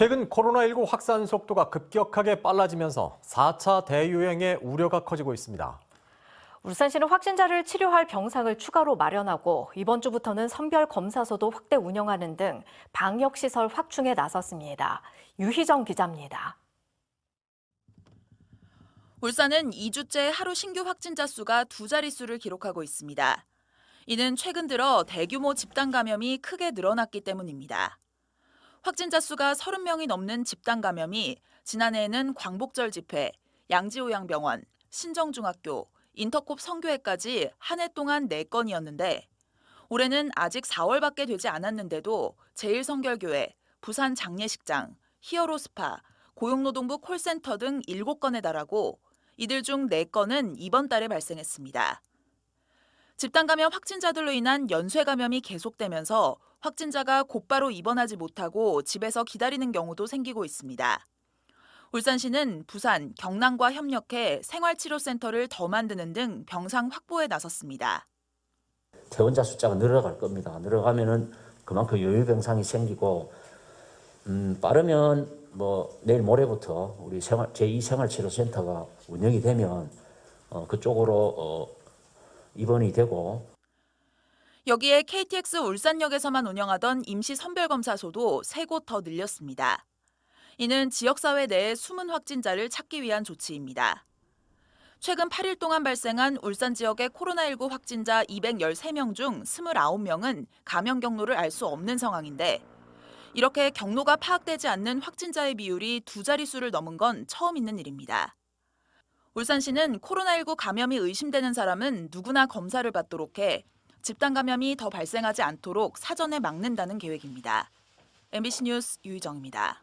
최근 코로나19 확산 속도가 급격하게 빨라지면서 4차 대유행의 우려가 커지고 있습니다. 울산시는 확진자를 치료할 병상을 추가로 마련하고 이번 주부터는 선별 검사소도 확대 운영하는 등 방역 시설 확충에 나섰습니다. 유희정 기자입니다. 울산은 2주째 하루 신규 확진자 수가 두 자릿수를 기록하고 있습니다. 이는 최근 들어 대규모 집단 감염이 크게 늘어났기 때문입니다. 확진자 수가 30명이 넘는 집단 감염이 지난해에는 광복절 집회, 양지호양병원, 신정중학교, 인터콥 성교회까지 한 해 동안 4건이었는데 올해는 아직 4월밖에 되지 않았는데도 제일성결교회, 부산 장례식장, 히어로 스파, 고용노동부 콜센터 등 7건에 달하고 이들 중 4건은 이번 달에 발생했습니다. 집단 감염 확진자들로 인한 연쇄 감염이 계속되면서 확진자가 곧바로 입원하지 못하고 집에서 기다리는 경우도 생기고 있습니다. 울산시는 부산, 경남과 협력해 생활치료센터를 더 만드는 등 병상 확보에 나섰습니다. 퇴원자 숫자가 늘어갈 겁니다. 늘어가면은 그만큼 여유 병상이 생기고 음, 빠르면 뭐 내일 모레부터 우리 생활 제2 생활치료센터가 운영이 되면 어, 그쪽으로 어, 입원이 되고 여기에 KTX 울산역에서만 운영하던 임시 선별검사소도 세 곳 더 늘렸습니다. 이는 지역사회 내의 숨은 확진자를 찾기 위한 조치입니다. 최근 8일 동안 발생한 울산 지역의 코로나19 확진자 213명 중 29명은 감염 경로를 알 수 없는 상황인데 이렇게 경로가 파악되지 않는 확진자의 비율이 두 자릿수를 넘은 건 처음 있는 일입니다. 울산시는 코로나19 감염이 의심되는 사람은 누구나 검사를 받도록 해 집단 감염이 더 발생하지 않도록 사전에 막는다는 계획입니다. MBC 뉴스 유희정입니다.